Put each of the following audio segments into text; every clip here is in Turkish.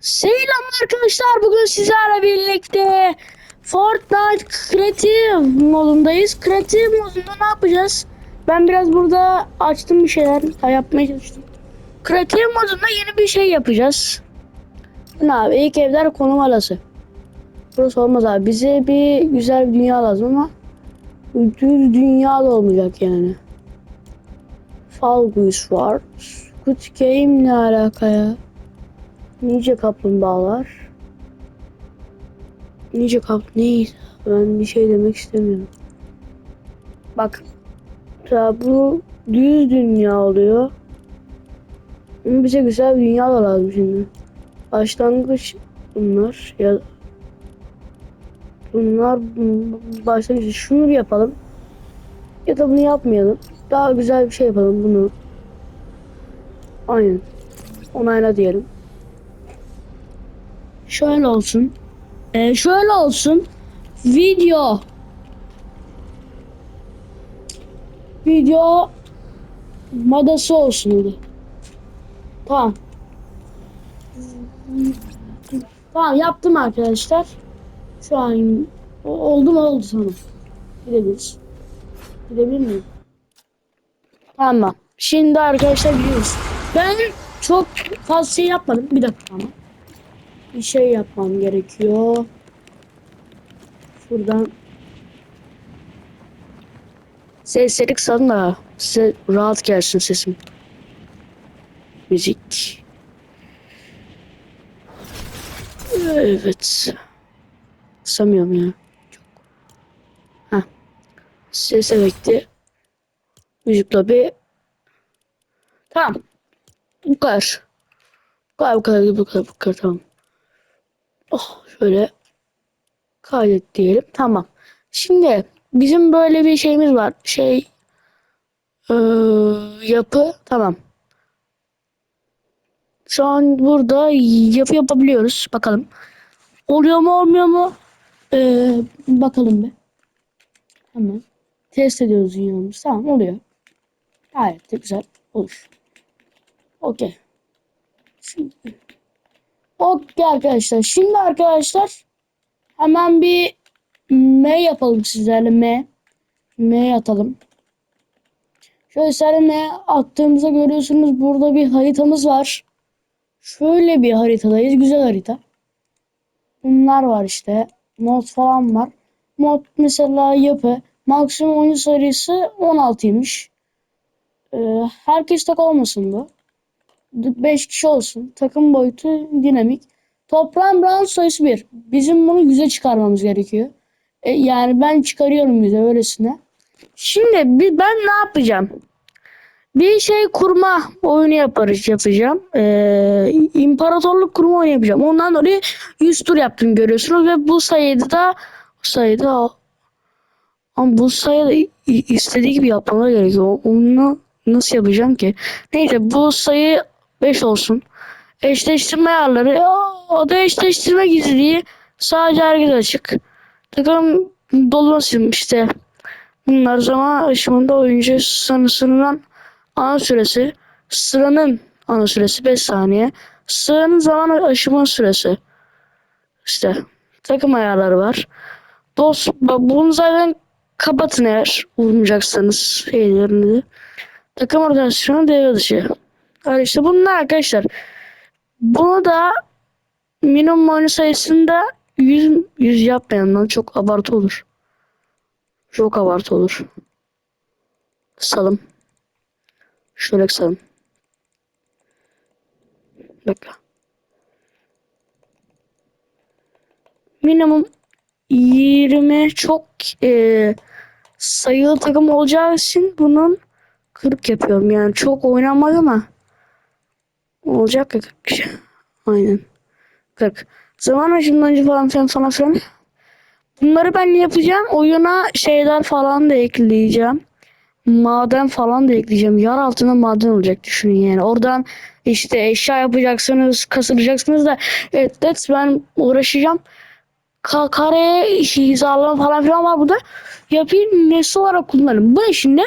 Selam arkadaşlar bugün sizlerle birlikte Fortnite Creative modundayız. Creative modunda ne yapacağız? Ben biraz burada açtım bir şeyler yapmaya çalıştım. Creative modunda yeni bir şey yapacağız. Ne abi ilk evler konum arası. Burası olmaz abi. Bize bir güzel bir dünya lazım ama düz dünya da olmayacak yani. Falgus var. Squid Game ne alaka ya? Nice kaplumbağalar. Nice kap neyse ben bir şey demek istemiyorum. Bak mesela bu düz dünya oluyor. Ama bize güzel bir dünya da lazım şimdi. Başlangıç bunlar ya bunlar başlangıç şunu yapalım ya da bunu yapmayalım. Daha güzel bir şey yapalım bunu. Aynen. Onayla diyelim. Şöyle olsun. Ee, şöyle olsun. Video. Video madası olsun hadi. Tamam. Tamam yaptım arkadaşlar. Şu an oldu mu oldu sana. Gidebiliriz. Gidebilir miyim? Tamam. Şimdi arkadaşlar gidiyoruz. Ben çok fazla şey yapmadım. Bir dakika ama bir şey yapmam gerekiyor. Şuradan sesleri kısalım da size rahat gelsin sesim. Müzik. Evet. Kısamıyorum ya. Heh. Ses efekti. Müzikle bir Tamam. Bu kadar. Bu kadar, bu kadar, bu kadar, bu kadar, tamam. Oh şöyle kaydet diyelim. Tamam. Şimdi bizim böyle bir şeyimiz var. Şey eee, yapı tamam. Şu an burada yapı yapabiliyoruz. Bakalım. Oluyor mu olmuyor mu? Eee, bakalım bir. Hemen. Test ediyoruz dünyamızı. Tamam oluyor. Gayet de güzel. Olur. Okey. Şimdi Okey arkadaşlar. Şimdi arkadaşlar hemen bir M yapalım sizlerle M. M atalım. Şöyle sizlerle M attığımızda görüyorsunuz burada bir haritamız var. Şöyle bir haritadayız. Güzel harita. Bunlar var işte. Mod falan var. Mod mesela yapı. Maksimum oyun sayısı 16'ymış. Ee, herkes tak olmasın bu. 5 kişi olsun. Takım boyutu dinamik. Toplam round sayısı 1. Bizim bunu 100'e çıkarmamız gerekiyor. E, yani ben çıkarıyorum 100'e öylesine. Şimdi bir, ben ne yapacağım? Bir şey kurma oyunu yaparız yapacağım. Ee, imparatorluk kurma oyunu yapacağım. Ondan dolayı 100 tur yaptım görüyorsunuz ve bu sayıda da bu sayıda ama bu sayıda istediği gibi yapmaları gerekiyor. Onu nasıl yapacağım ki? Neyse bu sayı 5 olsun. Eşleştirme ayarları. O da eşleştirme gizliliği sadece herkes açık. Takım dolmasın işte. Bunlar zaman aşımında oyuncu sınırından ana süresi. Sıranın ana süresi 5 saniye. Sıranın zaman aşımı süresi. İşte takım ayarları var. Dost, bunu zaten kapatın eğer vurmayacaksanız şeylerini. Takım organizasyonu devre dışı. Yani işte bunlar arkadaşlar. Bunu da minimum oyun sayısında 100, 100 yapmayalım. Çok abartı olur. Çok abartı olur. Salım. Şöyle kısalım. Bekle. Minimum 20 çok e, sayılı takım olacağı için bunun 40 yapıyorum. Yani çok oynanmaz ama olacak ya 40 kişi. Aynen. 40. Zaman aşımlancı falan filan falan filan. Bunları ben yapacağım. Oyuna şeyler falan da ekleyeceğim. Maden falan da ekleyeceğim. Yer altında maden olacak düşünün yani. Oradan işte eşya yapacaksınız, kasılacaksınız da evet, evet ben uğraşacağım. Ka kareye hizalama falan filan var burada. Yapayım nesne olarak kullanırım. Bu şimdi?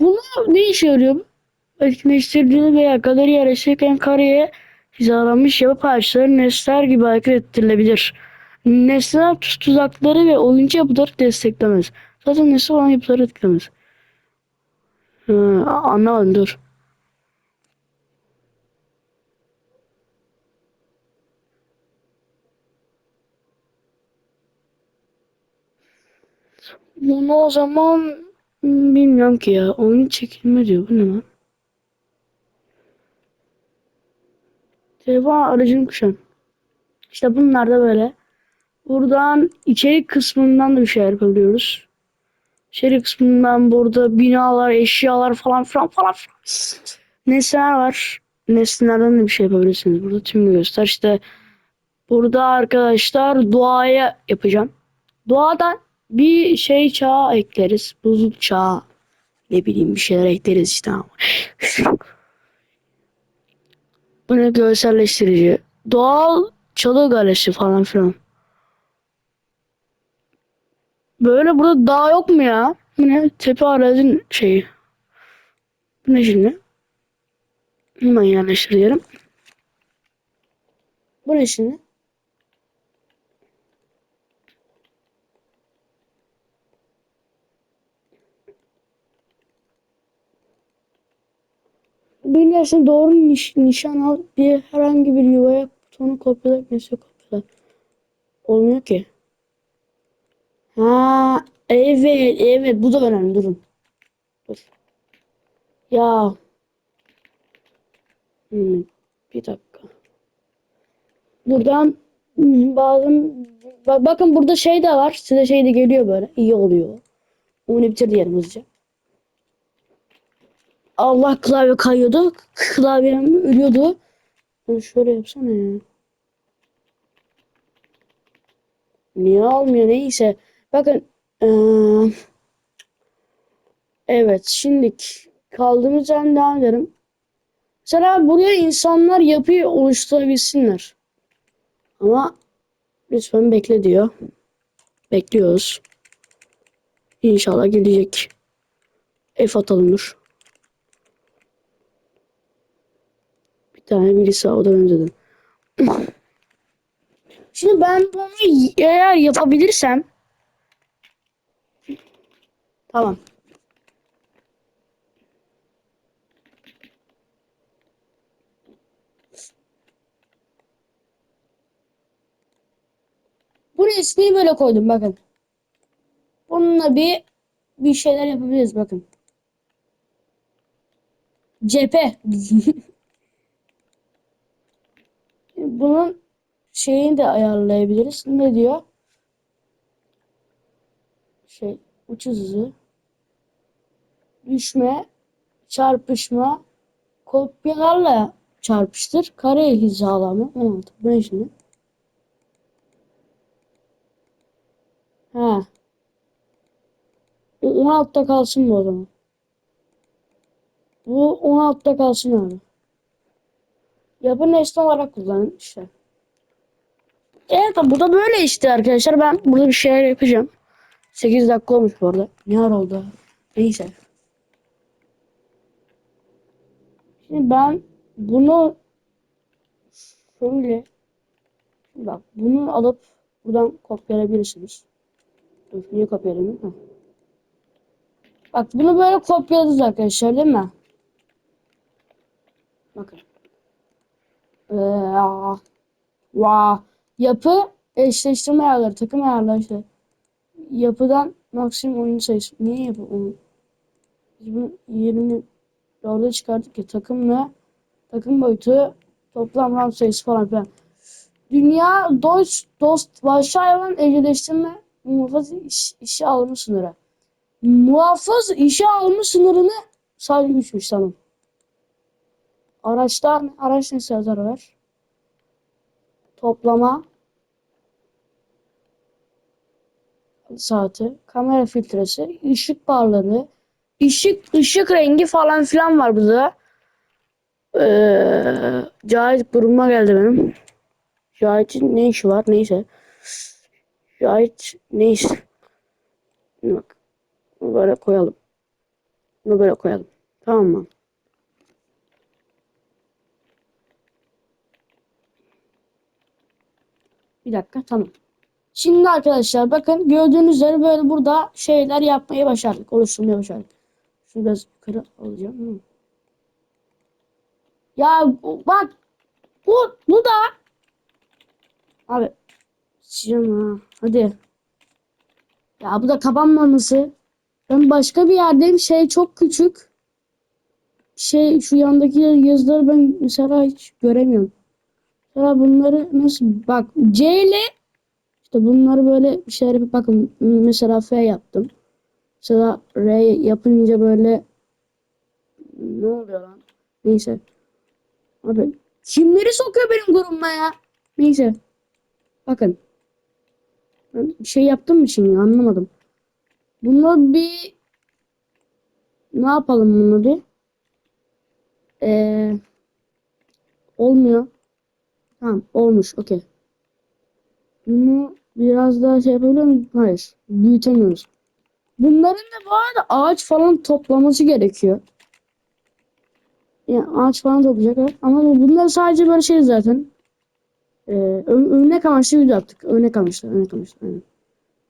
Bunlar ne işe yarıyor? Etkinleştirdiğini veya galeri yarışırken kareye Hizalanmış yapı parçaları nesneler gibi hareket ettirilebilir. Nesneler tuz- tuzakları ve oyuncu yapıları desteklemez. Zaten nesne olan yapıları etkilemez. Hı, anlamadım dur. Bunu o zaman hmm, bilmiyorum ki ya. Oyun çekilme diyor. Bu ne lan? Telefon aracını kuşan. İşte bunlar da böyle. Buradan içerik kısmından da bir şeyler yapabiliyoruz. İçerik kısmından burada binalar, eşyalar falan filan falan filan. Nesneler var. Nesnelerden de bir şey yapabilirsiniz. Burada tüm göster. İşte burada arkadaşlar doğaya yapacağım. Doğadan bir şey çağı ekleriz. Buzul çağı. Ne bileyim bir şeyler ekleriz işte ne görselleştirici. Doğal çalı galesi falan filan. Böyle burada dağ yok mu ya? Bu ne? Tepe arazinin şeyi. Bu ne şimdi? Hemen yerleştirelim. Bu ne şimdi? Bilirsin doğru niş- nişan al bir herhangi bir yuvaya butonu kopyala mesela kopyala. Olmuyor ki. Ha evet evet bu da önemli durun. Dur. Ya. Hmm, bir dakika. Buradan hmm, bazı bak, bakın burada şey de var. Size şey de geliyor böyle. İyi oluyor. Onu bitir diyelim hızlıca. Allah klavye kayıyordu. Klavyem ölüyordu. Bunu şöyle yapsana ya. Niye olmuyor neyse. Bakın. eee, evet şimdi kaldığımız yerden devam edelim. Mesela buraya insanlar yapıyı oluşturabilsinler. Ama lütfen bekle diyor. Bekliyoruz. İnşallah gelecek. F atalım dur. Tane birisi da önceden. Şimdi ben bunu eğer yapabilirsem tamam. Bu resmi böyle koydum bakın. Bununla bir bir şeyler yapabiliriz bakın. Cephe. Bunun şeyini de ayarlayabiliriz. Ne diyor? Şey uçuş hızı. Düşme, çarpışma, kopyalarla çarpıştır. Kare hizalama. 16. Bu ne şimdi? Ha. O 16'da kalsın mı o zaman? Bu 16'da kalsın abi. Yapı nesne olarak kullanın işte. Evet bu da böyle işte arkadaşlar. Ben burada bir şeyler yapacağım. 8 dakika olmuş bu arada. Ne ara oldu? Neyse. Şimdi ben bunu şöyle bak bunu alıp buradan kopyalayabilirsiniz. Dur niye kopyalayayım? Ha. Bak bunu böyle kopyaladık arkadaşlar değil mi? Bakın. Ee. Vaa. Yapı eşleştirme ayarları, takım ayarları işte. Yapıdan maksimum oyun sayısı. Niye yapı? Onu? Biz bunun yerini orada çıkardık ya takımla takım boyutu toplam RAM sayısı falan filan. Dünya dost dost vahşi hayvan evcilleştirme muhafız iş, işe alımı sınırı. Muhafız işe alımı sınırını sadece güçmüş tamam. Araçlar araç ne yazar var? Toplama saati, kamera filtresi, ışık barları, ışık ışık rengi falan filan var burada. Ee, Cahit grubuma geldi benim. Cahit'in ne işi var? Neyse. Cahit neyse. Bak. Böyle koyalım. Bunu böyle koyalım. Tamam mı? Bir dakika tamam. Şimdi arkadaşlar bakın gördüğünüz üzere böyle burada şeyler yapmayı başardık. Oluşturmayı başardık. Şunu biraz yukarı alacağım. Hı. Ya bak bu, bu da abi sıçacağım ha. Hadi. Ya bu da kapanmaması. Ben başka bir yerdeyim. Şey çok küçük. Şey şu yandaki yazıları ben mesela hiç göremiyorum. Mesela bunları nasıl bak C ile işte bunları böyle bir şeyler yapıp bakın mesela F yaptım. Mesela R yapınca böyle ne oluyor lan? Neyse. Abi kimleri sokuyor benim grubuma ya? Neyse. Bakın. Ben bir şey yaptım mı şimdi anlamadım. Bunu bir ne yapalım bunu bir? Ee, olmuyor. Tamam olmuş okey. Bunu biraz daha şey yapabiliyor muyuz? Hayır. Büyütemiyoruz. Bunların da bu arada ağaç falan toplaması gerekiyor. Yani ağaç falan toplayacaklar. Ama bu- bunlar sadece böyle şey zaten. Ee, ör- örnek amaçlı video yaptık. Örnek amaçlı. Örnek amaçlı. Aynen.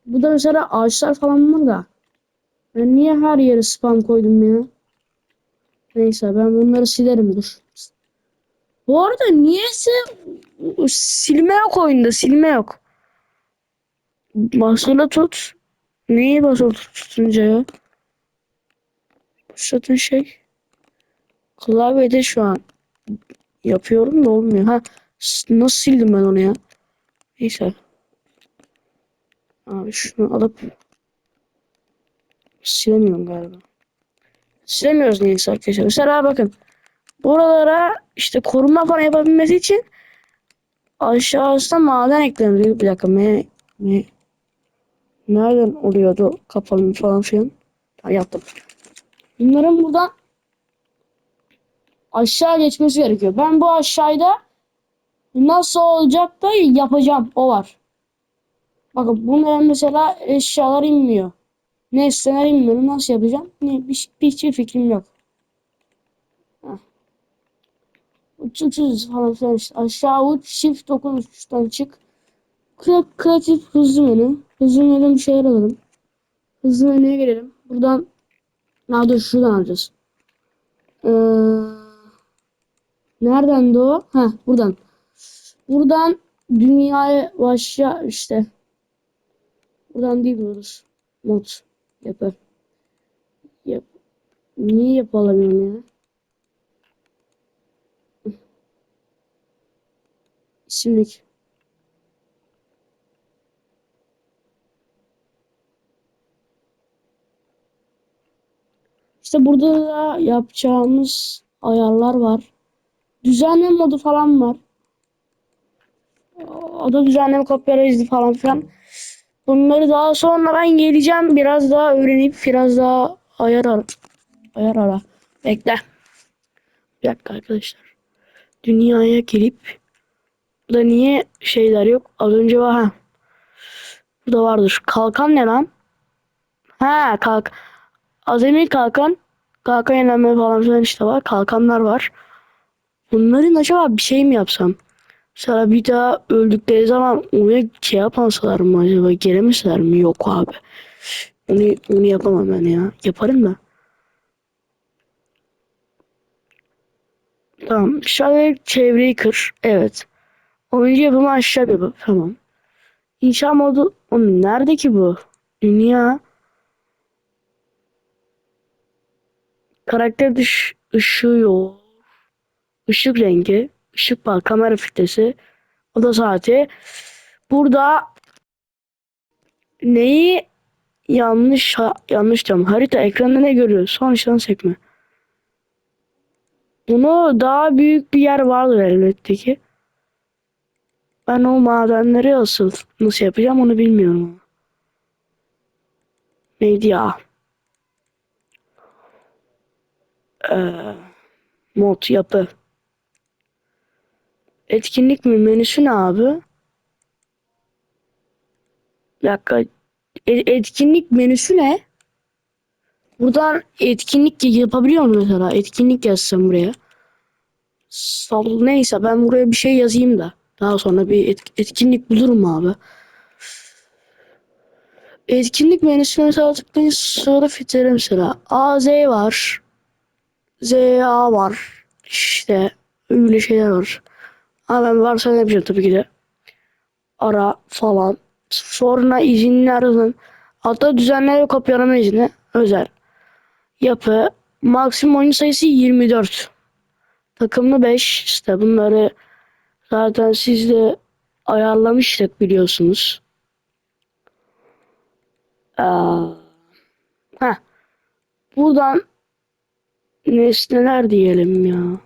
Bu da mesela ağaçlar falan var da. Ben niye her yere spam koydum ya? Neyse ben bunları silerim dur. Bu arada niyeyse silme yok oyunda. Silme yok. Basılı tut. Neyi basılı tut- tutunca ya? Başlatın şey. Klavyede şu an yapıyorum da olmuyor. Ha nasıl sildim ben onu ya? Neyse. Abi şunu alıp silemiyorum galiba. Silemiyoruz neyse arkadaşlar. Mesela bakın. Buralara işte koruma falan yapabilmesi için aşağısına maden eklenir. Bir dakika. Me, me, nereden oluyordu kapalı falan filan. Ha, yaptım. Bunların buradan aşağı geçmesi gerekiyor. Ben bu aşağıda nasıl olacak da yapacağım. O var. Bakın bunların mesela eşyalar inmiyor. Nesneler inmiyor. Nasıl yapacağım? Ne, bir hiçbir fikrim yok. 300 falan söylemiş. Aşağı uç, shift dokun uçtan çık. Kreatif hızlı menü. Hızlı menüden bir şeyler alalım. Hızlı menüye gelelim. Buradan ne dur şuradan alacağız. Ee, nereden de o? Ha buradan. Buradan dünyaya başla işte. Buradan değil olur. Mod yapar. Yap. Niye yapalım ya? İsimlik. İşte burada da yapacağımız ayarlar var. Düzenleme modu falan var. O da düzenleme kopyala izni falan filan. Bunları daha sonra ben geleceğim. Biraz daha öğrenip biraz daha ayar ara. Ayar ara. Bekle. Bir dakika arkadaşlar. Dünyaya girip da niye şeyler yok? Az önce var ha. Burada vardır. Kalkan ne lan? Ha kalk. Azami kalkan. Kalkan yenileme falan filan işte var. Kalkanlar var. Bunların acaba bir şey mi yapsam? Mesela bir daha öldükleri zaman oraya şey yapansalar mı acaba? Gelemeseler mi? Yok abi. Onu, onu yapamam ben ya. Yaparım da. Tamam. Şöyle çevreyi kır. Evet. Oyuncu yapımı aşağı yapı. Tamam. İnşa modu. Oğlum nerede ki bu? Dünya. Karakter dış ışığı yok. Işık rengi. Işık bak. Kamera filtresi. Oda saati. Burada neyi yanlış ha- yanlış diyorum. Harita ekranında ne görüyor? Son işten sekme. Bunu daha büyük bir yer vardır elbette ki. Ben o madenleri asıl nasıl yapacağım onu bilmiyorum. Neydi ya? Ee, mod yapı. Etkinlik mi? Menüsü ne abi? Bir dakika. E- etkinlik menüsü ne? Buradan etkinlik yapabiliyor muyum mesela? Etkinlik yazsam buraya. Sal neyse ben buraya bir şey yazayım da. Daha sonra bir et- etkinlik bulurum abi. Etkinlik menüsüne mesela tıklayın sonra filtre mesela. A, Z var. Z, A var. İşte öyle şeyler var. Ama ben varsa ne yapacağım tabii ki de. Ara falan. Sonra izinler yazın. Hatta düzenleme kopyalama izni özel. Yapı. Maksimum oyuncu sayısı 24. Takımlı 5. İşte bunları zaten siz de ayarlamıştık biliyorsunuz. Aa, heh. Buradan nesneler diyelim ya.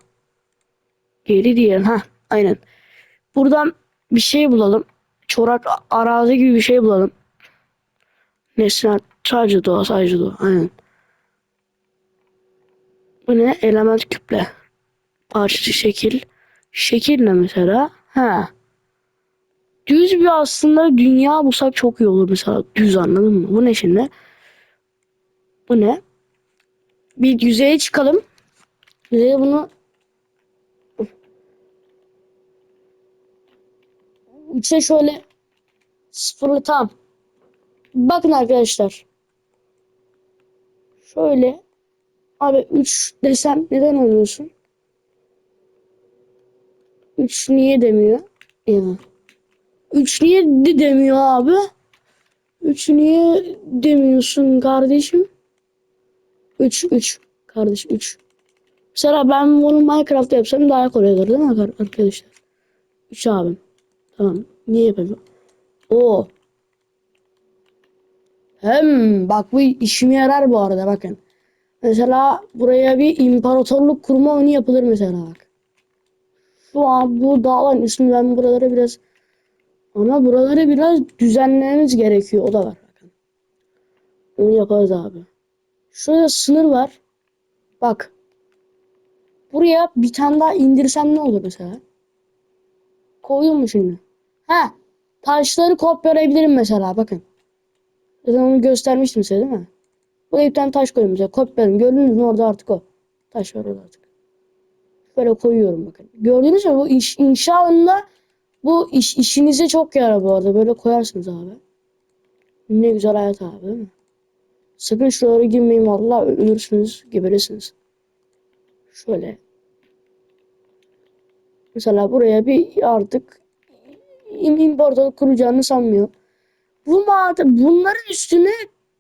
Geri diyelim. Ha, aynen. Buradan bir şey bulalım. Çorak arazi gibi bir şey bulalım. Nesne sadece doğa sadece doğa. Aynen. Bu ne? Element küple. Parça şekil. Şekil ne mesela? Ha. Düz bir aslında dünya bulsak çok iyi olur mesela. Düz anladın mı? Bu ne şimdi? Bu ne? Bir yüzeye çıkalım. Yüzeye bunu üçe şöyle sıfırlı tam. Bakın arkadaşlar. Şöyle abi 3 desem neden olmuyorsun? 3 niye demiyor? Ya. 3 niye de demiyor abi? 3 niye demiyorsun kardeşim? 3 3 kardeş 3. Mesela ben bunu Minecraft'ta yapsam daha kolay olur değil mi ar- arkadaşlar? 3 abim. Tamam. Niye yapamıyorum? O. Hem bak bu işime yarar bu arada bakın. Mesela buraya bir imparatorluk kurma oyunu yapılır mesela bak. Şu an bu dağların ismi ben buralara biraz ama buraları biraz düzenlememiz gerekiyor. O da var bakın. Onu yaparız abi. Şurada sınır var. Bak. Buraya bir tane daha indirsem ne olur mesela? Koydum mu şimdi? Ha. Taşları kopyalayabilirim mesela bakın. Zaten onu göstermiştim size değil mi? Buraya bir tane taş koydum mesela. Kopyaladım. Gördünüz mü orada artık o. Taş var orada artık. Böyle koyuyorum bakın. Gördünüz mü bu iş, inşaatında bu iş, işinize çok yarar bu arada. Böyle koyarsınız abi. Ne güzel hayat abi değil mi? Sakın şuralara girmeyin vallahi ölürsünüz, geberirsiniz. Şöyle. Mesela buraya bir artık im- imparatorluk kuracağını sanmıyor. Bu maden, bunların üstüne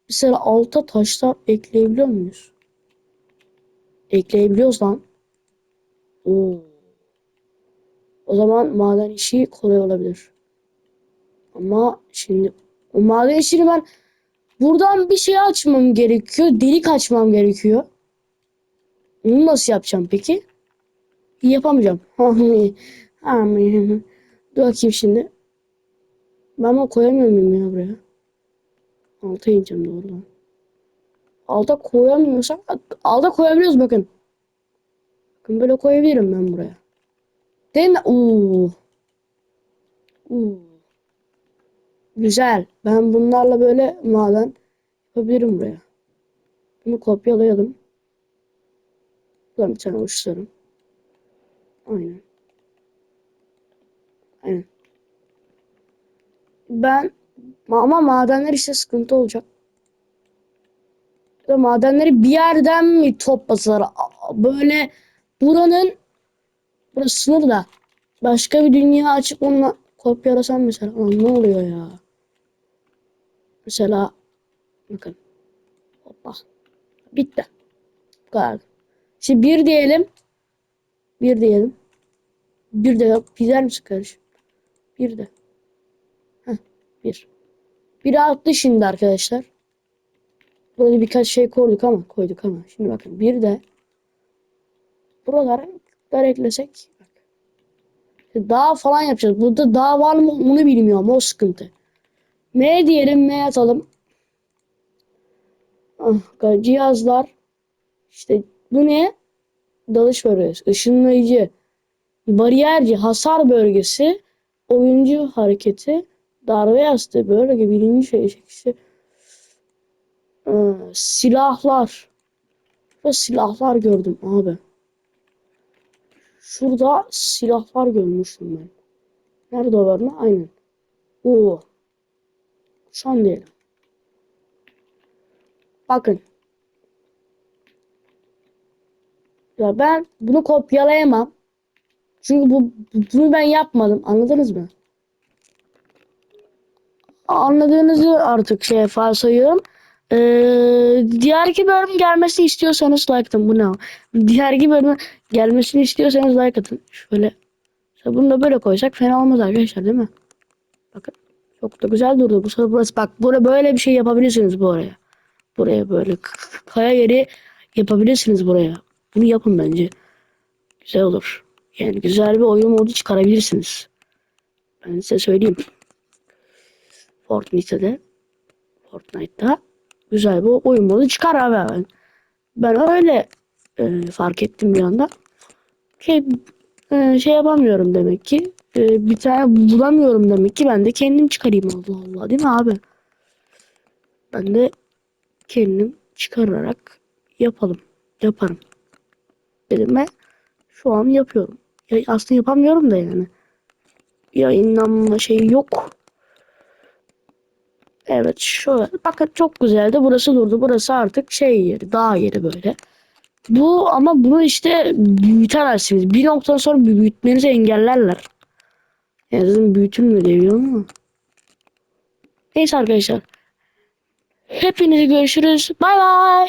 mesela alta taşlar ekleyebiliyor muyuz? Ekleyebiliyoruz lan. Oo. O zaman maden işi kolay olabilir. Ama şimdi o maden işini ben buradan bir şey açmam gerekiyor. Delik açmam gerekiyor. Onu nasıl yapacağım peki? Yapamayacağım. Dur bakayım şimdi. Ben bunu koyamıyor muyum ya buraya? Alta ineceğim doğru. Alta koyamıyorsam alta koyabiliyoruz bakın. Bakın böyle koyabilirim ben buraya. Mi? Oo. Oo. Güzel. Ben bunlarla böyle maden yapabilirim buraya. Bunu kopyalayalım. Buradan bir tane oluşturalım. Aynen. Aynen. Ben ama madenler işte sıkıntı olacak. Madenleri bir yerden mi toplasalar? Böyle buranın burası sınır da başka bir dünya açıp onunla kopyalasam mesela. Lan ne oluyor ya? Mesela bakın. Hoppa. Bitti. Bu kadar. Şimdi bir diyelim. Bir diyelim. Bir de yok. Gider misin kardeşim? Bir de. Heh, bir. Bir attı şimdi arkadaşlar. Burada birkaç şey koyduk ama koyduk ama. Şimdi bakın bir de buralara dar eklesek. Dağ falan yapacağız. Burada dağ var mı onu bilmiyorum. O sıkıntı. M diyelim M atalım. Ah, cihazlar. İşte bu ne? Dalış bölgesi. ışınlayıcı. Bariyerci. Hasar bölgesi. Oyuncu hareketi. Darbe yastığı bölge. Birinci şey. işte ee, silahlar. Ve silahlar gördüm abi. Şurada silahlar görmüştüm ben. Nerede o varna? Aynen. Oo. Son diyelim. Bakın. Ya ben bunu kopyalayamam. Çünkü bu bunu ben yapmadım. Anladınız mı? Anladığınızı artık şey varsayıyorum. Ee, diğer iki bölüm gelmesini istiyorsanız like atın. Bu ne? Diğer iki bölüm gelmesini istiyorsanız like atın. Şöyle. İşte bunu da böyle koysak fena olmaz arkadaşlar değil mi? Bakın. Çok da güzel durdu. Bu sefer burası bak burada böyle bir şey yapabilirsiniz bu oraya. Buraya böyle kaya yeri yapabilirsiniz buraya. Bunu yapın bence. Güzel olur. Yani güzel bir oyun modu çıkarabilirsiniz. Ben size söyleyeyim. Fortnite'de Fortnite'da güzel bir oyun modu çıkar abi. Ben, ben öyle e, fark ettim bir anda. Şey, e, şey yapamıyorum demek ki. E, bir tane bulamıyorum demek ki. Ben de kendim çıkarayım Allah Allah değil mi abi? Ben de kendim çıkararak yapalım. Yaparım. Dedim ve şu an yapıyorum. Ya aslında yapamıyorum da yani. Yayınlanma şeyi yok. Evet şöyle. Bakın çok güzeldi. Burası durdu. Burası artık şey yeri. Dağ yeri böyle. Bu ama bunu işte büyütemezsiniz. Bir noktadan sonra büyütmenizi engellerler. Yani sizin büyütülmüyor diye biliyorum ama. Neyse arkadaşlar. Hepinize görüşürüz. Bay bay.